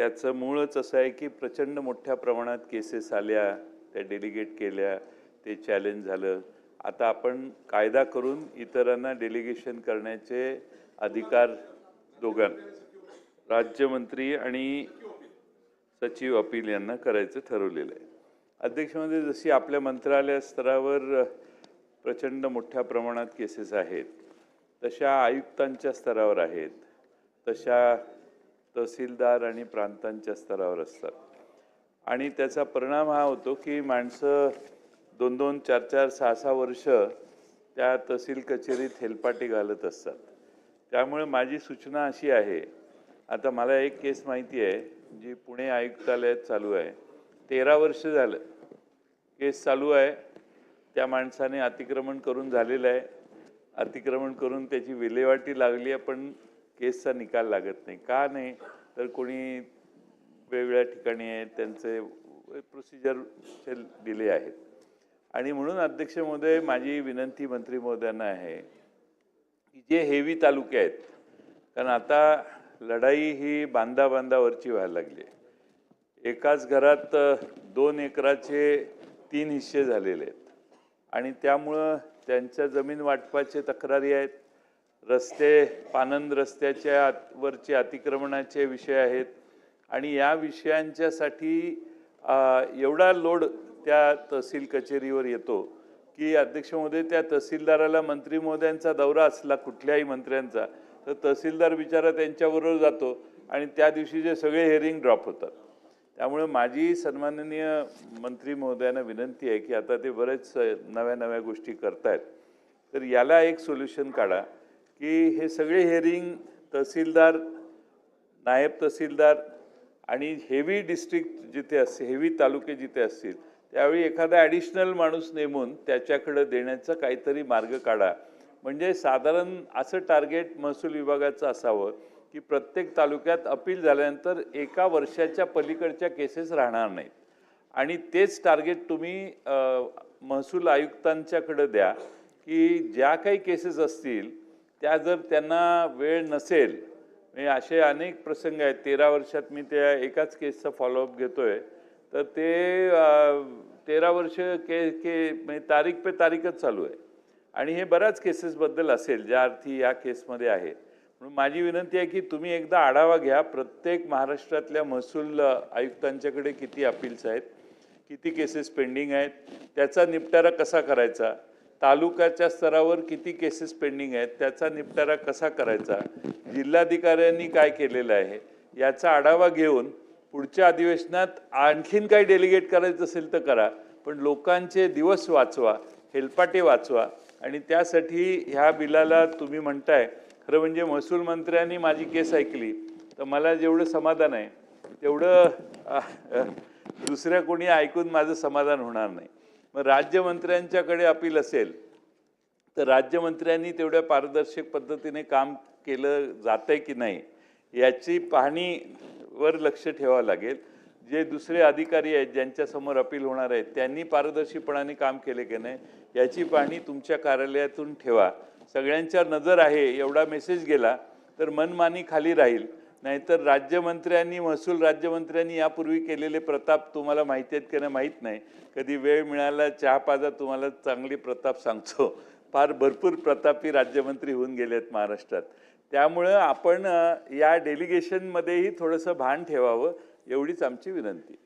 त्याचं मूळच असं आहे की प्रचंड मोठ्या प्रमाणात केसेस आल्या त्या डेलिगेट केल्या ते चॅलेंज झालं. आता आपण कायदा करून इतरांना डेलिगेशन करण्याचे अधिकार दोघां राज्यमंत्री आणि सचिव अपील यांना करायचं ठरवलेलं आहे. अध्यक्षमध्ये जशी आपल्या मंत्रालय स्तरावर प्रचंड मोठ्या प्रमाणात केसेस आहेत तशा आयुक्तांच्या स्तरावर आहेत तशा तहसीलदार आणि प्रांतांच्या स्तरावर असतात. आणि त्याचा परिणाम हा होतो की माणसं दोन दोन चार चार सहा सहा वर्ष त्या तहसील कचेरीत हेलपाटे घालत असतात. त्यामुळे माझी सूचना अशी आहे आता मला एक केस माहिती आहे जी पुणे आयुक्तालयात चालू आहे. तेरा वर्ष झालं केस चालू आहे त्या माणसाने अतिक्रमण करून झालेलं आहे. अतिक्रमण करून त्याची विल्हेवाटी लागली आहे पण केसचा निकाल लागत नाही. का नाही? तर कोणी वेगवेगळ्या ठिकाणी आहेत त्यांचे प्रोसिजरचे दिले आहेत. आणि म्हणून अध्यक्ष महोदय माझी विनंती मंत्री महोदयांना आहे की जे हेवी तालुके आहेत कारण आता लढाई ही बांधा बांधावरची व्हायला लागली आहे. एकाच घरात दोन एकराचे तीन हिस्से झालेले आहेत. आणि त्यामुळं त्यांच्या जमीन वाटपाचे तक्रारी आहेत. रस्ते पानंद रस्त्याच्या आत- वरचे अतिक्रमणाचे विषय आहेत. आणि या विषयांच्यासाठी एवढा लोड त्या तहसील कचेरीवर येतो की अध्यक्ष महोदय त्या तहसीलदाराला मंत्री महोदयांचा दौरा असला कुठल्याही मंत्र्यांचा तर तहसीलदार बिचारा त्यांच्याबरोबर जातो आणि त्या दिवशीचे सगळे हेअरिंग ड्रॉप होतात. त्यामुळे माझी सन्माननीय मंत्री महोदयांना विनंती आहे की आता ते बरेच नव्या नव्या गोष्टी करतायत. तर याला एक सोल्युशन काढा. की हे सगळे हेअरिंग तहसीलदार नायब तहसीलदार आणि हेवी डिस्ट्रिक्ट जिथे असते हेवी तालुके जिथे असतील त्यावेळी एखादा ॲडिशनल माणूस नेमून त्याच्याकडं देण्याचा काहीतरी मार्ग काढा. म्हणजे साधारण असं टार्गेट महसूल विभागाचं असावं की प्रत्येक तालुक्यात अपील झाल्यानंतर एका वर्षाच्या पलीकडच्या केसेस राहणार नाहीत. आणि तेच टार्गेट तुम्ही महसूल आयुक्तांच्याकडं द्या की ज्या काही केसेस असतील त्या जर त्यांना वेळ नसेल म्हणजे असे अनेक प्रसंग आहेत तेरा वर्षात मी त्या एकाच केसचा फॉलोअप घेतो आहे तर ते तेरा वर्ष के के म्हणजे तारीख पे तारीखच चालू आहे. आणि हे बऱ्याच केसेसबद्दल असेल ज्या अर्थी या केसमध्ये आहे. म्हणून माझी विनंती आहे की तुम्ही एकदा आढावा घ्या. प्रत्येक महाराष्ट्रातल्या महसूल आयुक्तांच्याकडे किती अपील्स आहेत किती केसेस पेंडिंग आहेत त्याचा निपटारा कसा करायचा? तालुक्याच्या स्तरावर किती केसेस पेंडिंग आहेत त्याचा निपटारा कसा करायचा जिल्हाधिकाऱ्यांनी काय केलेलं आहे याचा आढावा घेऊन पुढच्या अधिवेशनात आणखीन काही डेलिगेट करायचं असेल तर करा पण लोकांचे दिवस वाचवा हेलपाटे वाचवा आणि त्यासाठी ह्या बिलाला तुम्ही म्हणताय खरं म्हणजे महसूल मंत्र्यांनी माझी केस ऐकली तर मला जेवढं समाधान आहे तेवढं दुसऱ्या कोणी ऐकून माझं समाधान होणार नाही. मग राज्यमंत्र्यांच्याकडे अपील असेल तर राज्यमंत्र्यांनी तेवढ्या पारदर्शक पद्धतीने काम केलं जातंय की नाही याची पाहणीवर लक्ष ठेवावं लागेल. जे दुसरे अधिकारी आहेत ज्यांच्यासमोर अपील होणार आहेत त्यांनी पारदर्शीपणाने काम केले की नाही याची पाहणी तुमच्या कार्यालयातून ठेवा. सगळ्यांच्या नजर आहे एवढा मेसेज गेला तर मनमानी खाली राहील. नाहीतर राज्यमंत्र्यांनी महसूल राज्यमंत्र्यांनी यापूर्वी केलेले प्रताप तुम्हाला माहिती आहेत की नाही माहीत नाही. कधी वेळ मिळाला चहा पाजा तुम्हाला चांगली प्रताप सांगतो. फार भरपूर प्रतापी राज्यमंत्री होऊन गेले आहेत महाराष्ट्रात. त्यामुळं आपण या डेलिगेशनमध्येही थोडंसं भान ठेवावं एवढीच आमची विनंती.